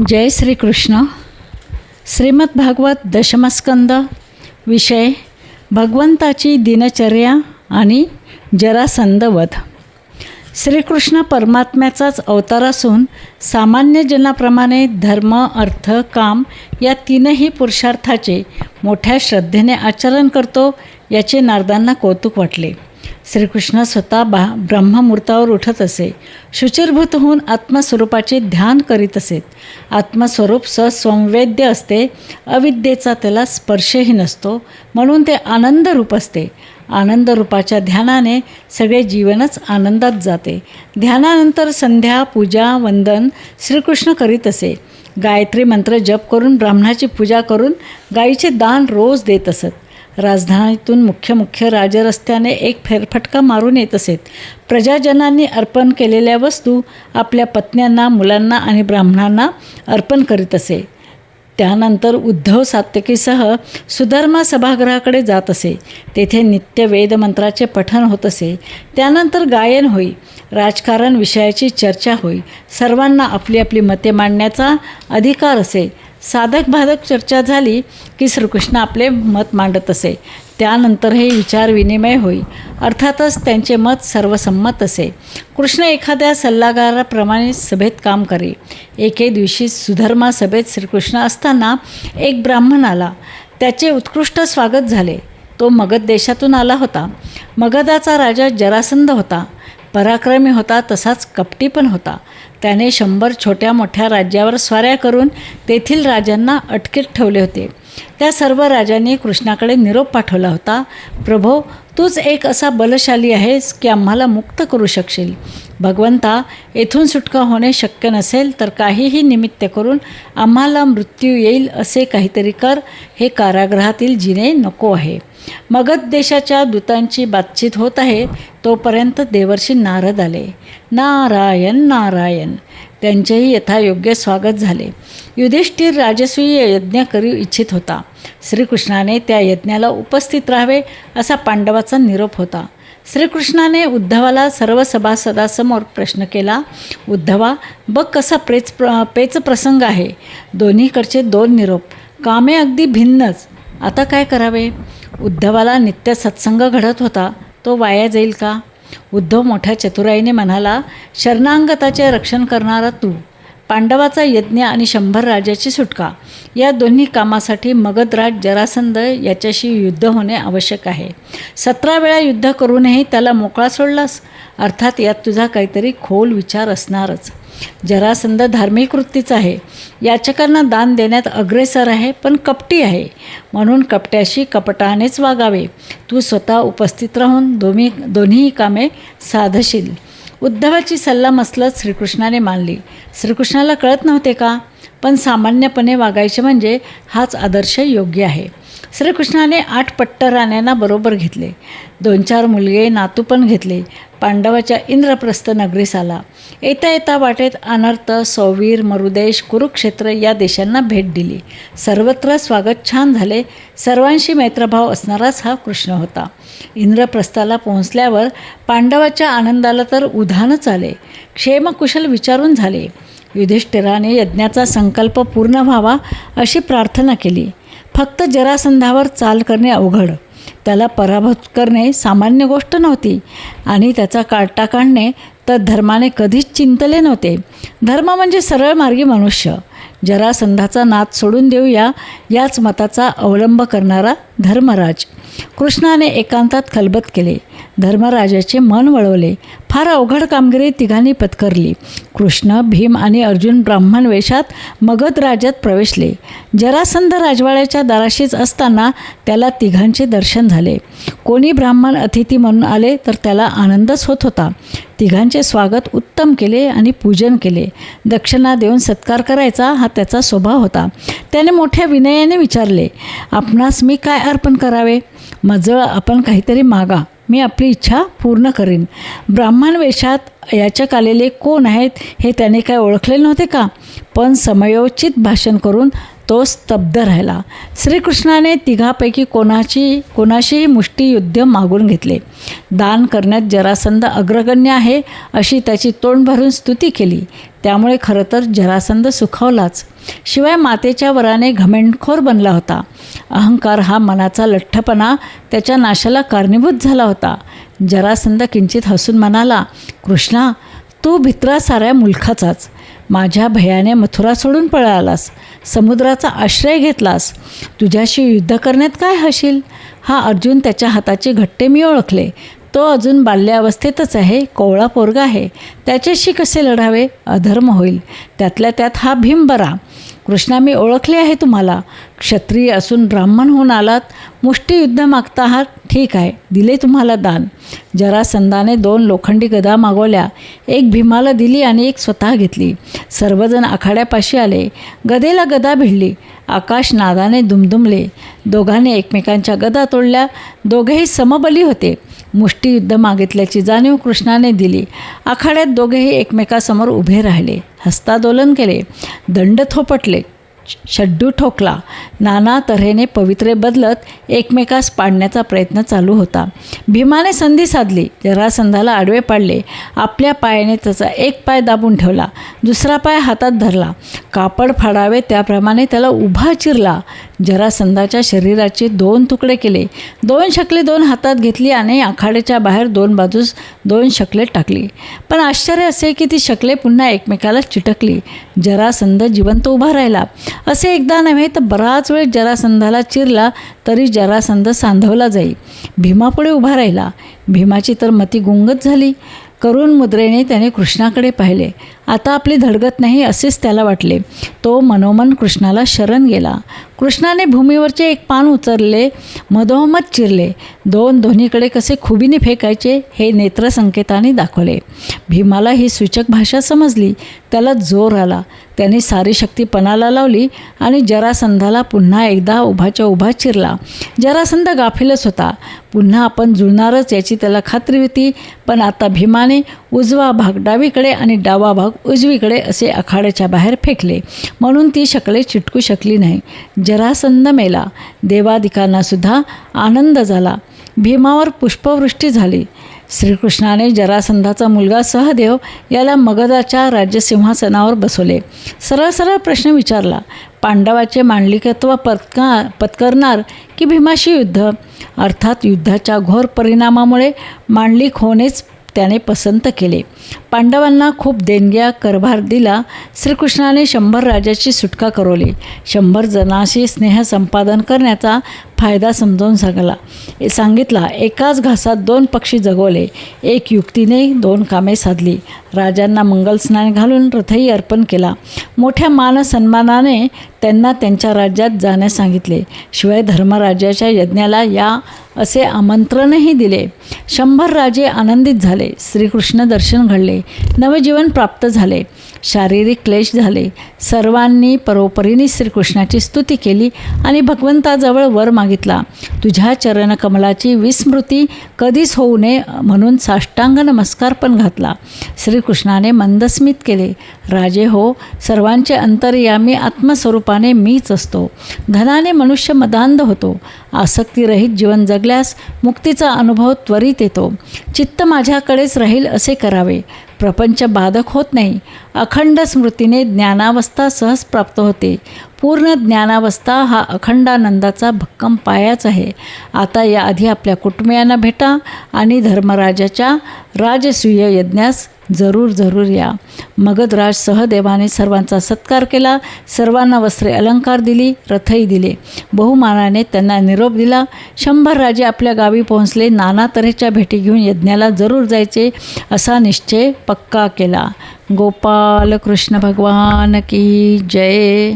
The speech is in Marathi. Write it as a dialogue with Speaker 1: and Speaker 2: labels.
Speaker 1: जय श्रीकृष्ण. श्रीमद भागवत दशमस्कंद विषय भगवंताची दिनचर्या आणि जरासंदवध श्रीकृष्ण परमात्म्याचाच अवतार असून सामान्य जनाप्रमाणे धर्म अर्थ काम या तीनही पुरुषार्थाचे मोठ्या श्रद्धेने आचरण करतो याचे नारदांना कौतुक वाटले. श्रीकृष्ण स्वतः बा ब्रह्ममुहूर्तावर उठत असे. शुचिरभूत होऊन आत्मस्वरूपाचे ध्यान करीत असेत आत्मस्वरूप ससंवेद्य असते. अविद्येचा त्याला स्पर्शही नसतो. म्हणून ते आनंदरूप असते. आनंदरूपाच्या ध्यानाने सगळे जीवनच आनंदात जाते. ध्यानानंतर संध्या पूजा वंदन श्रीकृष्ण करीत असे. गायत्री मंत्र जप करून ब्राह्मणाची पूजा करून गायीचे दान रोज देत असत. राजधानीतून मुख्य मुख्य राजरस्त्याने एक फेरफटका मारून येत असेत. प्रजाजनांनी अर्पण केलेल्या वस्तू आपल्या पत्न्यांना मुलांना आणि ब्राह्मणांना अर्पण करीत असे. त्यानंतर उद्धव सात्यकीसह सुधर्मा सभागृहाकडे जात असे. तेथे नित्य वेदमंत्राचे पठण होत असे. त्यानंतर गायन होई. राजकारण विषयाची चर्चा होई. सर्वांना आपली आपली मते मांडण्याचा अधिकार असे. साधक बाधक चर्चा झाली की श्रीकृष्ण आपले मत मांडत असे. त्यानंतर हे विचार विनिमय होई. अर्थातच त्यांचे मत सर्वसंमत असे. कृष्ण एखाद्या सल्लागाराप्रमाणे सभेत काम करे. एके दिवशी सुधर्मा सभेत श्रीकृष्ण असताना एक ब्राह्मण आला. त्याचे उत्कृष्ट स्वागत झाले. तो मगध देशातून आला होता. मगधाचा राजा जरासंध होता. पराक्रमी होता तसाच कपटी पण होता. त्याने शंभर छोट्या मोठ्या राज्यावर स्वाऱ्या करून तेथील राजांना अटकेत ठेवले होते. त्या सर्व राजांनी कृष्णाकडे निरोप पाठवला होता. प्रभो तूच एक असा बलशाली आहेस की आम्हाला मुक्त करू शकशील. भगवंता येथून सुटका होणे शक्य नसेल तर काहीही निमित्त करून आम्हाला मृत्यू येईल असे काहीतरी कर. हे कारागृहातील जिने नको आहे. मगध देशाच्या दूतांची बातचीत होत आहे. तोपर्यंत देवर्षी नारद आले. नारायण नारायण. त्यांचेही यथायोग्य स्वागत झाले. युधिष्ठिर राजस्वी यज्ञ करू इच्छित होता. श्रीकृष्णाने त्या यज्ञाला उपस्थित राहावे असा पांडवाचा निरोप होता. श्रीकृष्णाने उद्धवाला सर्व सभासदासमोर प्रश्न केला उद्धवा बघ कसा प्रेच प्र पेच प्रसंग आहे. दोन्हीकडचे दोन निरोप. कामे अगदी भिन्नच. आता काय करावे? उद्धवाला नित्य सत्संग घडत होता. तो वाया जाईल का? उद्धव मोठ्या चतुराईने म्हणाला शरणांगताचे रक्षण करणारा तू पांडवाचा यज्ञ आणि शंभर राजाची सुटका या दोन्ही कामासाठी मगधराज जरासंध याच्याशी युद्ध होणे आवश्यक आहे. सतरा वेळा युद्ध करूनही त्याला मोकळा सोडलास? अर्थात यात तुझा काहीतरी खोल विचार असणारच. जरासंध धार्मिक वृत्तीचा आहे. याचकांना दान देण्यात अग्रेसर आहे पण कपटी आहे. म्हणून कपट्याशी कपटानेच वागावे. तू स्वतः उपस्थित राहून दोन्ही दोन्ही कामे साधशील. उद्धवाची सल्ला मसलत श्रीकृष्णाने मानली. श्रीकृष्णाला कळत नव्हते का? पण सामान्यपणे वागायचे म्हणजे हाच आदर्श योग्य आहे. श्रीकृष्णाने आठ पट्ट राण्यांना बरोबर घेतले. दोन चार मुलगे नातू पण घेतले. पांडवाच्या इंद्रप्रस्थ नगरीस आला. येता येता वाटेत अनर्थ सौवीर मरुदेश कुरुक्षेत्र या देशांना भेट दिली. सर्वत्र स्वागत छान झाले. सर्वांशी मैत्रभाव असणाराच हा कृष्ण होता. इंद्रप्रस्थाला पोहोचल्यावर पांडवाच्या आनंदाला तर उधानच आले. क्षेमकुशल विचारून झाले. युधिष्ठिराने यज्ञाचा संकल्प पूर्ण व्हावा अशी प्रार्थना केली. फक्त जरासंधावर चाल करणे अवघड. त्याला पराभूत करणे सामान्य गोष्ट नव्हती. आणि त्याचा काटा काढणे तर धर्माने कधीच चिंतले नव्हते. धर्म म्हणजे सरळ मार्गी मनुष्य. जरासंधाचा नाद सोडून देऊया याच मताचा अवलंब करणारा धर्मराज. कृष्णाने एकांतात खलबत केले. धर्मराजाचे मन वळवले. फार अवघड कामगिरी तिघांनी पत्करली. कृष्ण भीम आणि अर्जुन ब्राह्मण वेशात मगध राज्यात प्रवेशले. जरासंध राजवाड्याच्या दाराशीच असताना त्याला तिघांचे दर्शन झाले. कोणी ब्राह्मण अतिथी म्हणून आले तर त्याला आनंदच होत होता. तिघांचे स्वागत उत्तम केले आणि पूजन केले. दक्षिणा देऊन सत्कार करायचा हा त्याचा स्वभाव होता. त्याने मोठ्या विनयाने विचारले आपणास मी काय अर्पण करावे? मजळ आपण काहीतरी मागा. मी आपली इच्छा पूर्ण करीन. ब्राह्मण वेशात याचक आलेले कोण आहेत हे त्याने काय ओळखले नव्हते का? पण समयोचित भाषण करून तो स्तब्ध राहिला. श्रीकृष्णाने तिघापैकी कोणाची कोणाशीही मुष्टियुद्ध मागून घेतले. दान करण्यात जरासंध अग्रगण्य आहे अशी त्याची तोंड भरून स्तुती केली. त्यामुळे खरं तर जरासंध सुखावलाच. शिवाय मातेच्या वराने घमेंडखोर बनला होता. अहंकार हा मनाचा लठ्ठपणा त्याच्या नाशाला कारणीभूत झाला होता. जरासंध किंचित हसून म्हणाला कृष्णा तू भित्रा साऱ्या मुलखाचाच. माझ्या भयाने मथुरा सोडून पळालास. समुद्राचा आश्रय घेतलास. तुझ्याशी युद्ध करण्यात काय हशील? हा अर्जुन त्याच्या हाताचे घट्टे मी ओळखले. तो अजून बाल्यावस्थेतच आहे कोवळा पोरगा आहे. त्याच्याशी कसे लढावे? अधर्म होईल. त्यातल्या त्यात हा भीमबरा. कृष्णा मी ओळखले आहे तुम्हाला. क्षत्रिय असून ब्राह्मण होऊन आलात. मुष्टियुद्ध मागता आहात ठीक आहे. दिले तुम्हाला दान. जरासंधाने दोन लोखंडी गदा मागवल्या. एक भीमाला दिली आणि एक स्वतः घेतली. सर्वजण आखाड्यापाशी आले. गदेला गदा भिडली. आकाश नादाने दुमदुमले. दोघांनी एकमेकांच्या गदा तोडल्या. दोघेही समबली होते. मुष्टियुद्ध मागितल्याची जाणीव कृष्णाने दिली. आखाड्यात दोघेही एकमेकासमोर उभे राहिले. हस्तादोलन केले. दंड थोपटले. शड्डू ठोकला. नाना तऱ्हेने पवित्रे बदलत एकमेकास पाडण्याचा प्रयत्न चालू होता. भीमाने संधी साधली. जरासंधाला आडवे पाडले. आपल्या पायाने त्याचा एक पाय दाबून ठेवला. दुसरा पाय हातात धरला. कापड फाडावे त्याप्रमाणे त्याला उभा चिरला. जरासंधाच्या शरीराचे दोन तुकडे केले. दोन शकले दोन हातात घेतली आणि आखाड्याच्या बाहेर दोन बाजूस दोन शकले टाकली. पण आश्चर्य असे की ती शकले पुन्हा एकमेकाला चिटकली. जरासंध जिवंत उभा राहिला. असे एकदा नव्हे तर बराच वेळ जरासंधाला चिरला तरी जरासंध सांधवला जाई. भीमापुढे उभा राहिला. भीमाची तर मती गुंगत झाली. करुण मुद्रेने त्याने कृष्णाकडे पाहिले. आता आपली धडगत नाही असेच त्याला वाटले. तो मनोमन कृष्णाला शरण गेला. कृष्णाने भूमीवरचे एक पान उचलले मधोमध चिरले. दोन दोन्हीकडे कसे खुबीने फेकायचे हे नेत्रसंकेताने दाखवले. भीमाला ही सूचक भाषा समजली. त्याला जोर आला. त्याने सारी शक्ती पणाला लावली आणि जरासंधाला पुन्हा एकदा उभाच्या उभा चिरला. जरासंध गाफीलच होता. पुन्हा आपण जुळणारच याची त्याला खात्री होती. पण आता भीमाने उजवा भाग डावीकडे आणि डावा भाग उजवीकडे असे आखाड्याच्या बाहेर फेकले. म्हणून ती शकले चिटकू शकली नाही. जरासंध मेला. देवादिकांनासुद्धा आनंद झाला. भीमावर पुष्पवृष्टी झाली. श्रीकृष्णाने जरासंधाचा मुलगा सहदेव याला मगधाच्या राज्यसिंहासनावर बसवले. सरळ सरळ प्रश्न विचारला. पांडवाचे मांडलिकत्व पत्का पत्करणार की भीमाशी युद्ध? अर्थात युद्धाच्या घोर परिणामामुळे मांडलिक होणेच त्याने पसंत केले. पांडवांना खूप देणग्या करभार दिला. श्रीकृष्णाने शंभर राजाची सुटका करवली. शंभर जणांशी स्नेह संपादन करण्याचा फायदा समजावून सांगला. सांगितला एकाच घासात दोन पक्षी जगवले. एक युक्तीने दोन कामे साधली. राजांना मंगलस्नान घालून रथही अर्पण केला. मोठ्या मान सन्मानाने त्यांना त्यांच्या राज्यात जाण्यास सांगितले. शिवाय धर्मराजाच्या यज्ञाला या असे आमंत्रणही दिले. शंभर राजे आनंदित झाले. श्रीकृष्ण दर्शन घडले. नवजीवन प्राप्त झाले. शारीरिक क्लेश झाले. सर्वांनी परोपरीने श्रीकृष्णाची स्तुती केली आणि भगवंताजवळ वर मागितला. तुझ्या चरणकमलाची विस्मृती कधीच होऊ नये म्हणून साष्टांग नमस्कार पण घातला. श्रीकृष्णाने मंदस्मित केले. राजे हो सर्वांचे अंतर्यामी आत्मस्वरूपाने मीच असतो. धनाने मनुष्य मदांध होतो. आसक्तीरहित जीवन जगल्यास मुक्तीचा अनुभव त्वरित येतो. चित्त माझ्याकडेच राहील असे करावे. प्रपंच बाधक होत नाही. अखंड स्मृतीने ज्ञानावस्था सहज प्राप्त होते. पूर्ण ज्ञानावस्था हा अखंडानंदाचा भक्कम पायाच आहे. आता याआधी आपल्या कुटुंबियांना भेटा आणि धर्मराजाच्या राजसूय यज्ञास जरूर जरूर या. मगधराज सहदेवाने सर्वांचा सत्कार केला. सर्वांना वस्त्रे अलंकार दिली रथही दिले. बहुमानाने त्यांना निरोप दिला. शंभर राजे आपल्या गावी पोहोचले. नाना तऱ्हेच्या भेटी घेऊन यज्ञाला जरूर जायचे असा निश्चय पक्का केला. गोपाल कृष्ण भगवान की जय.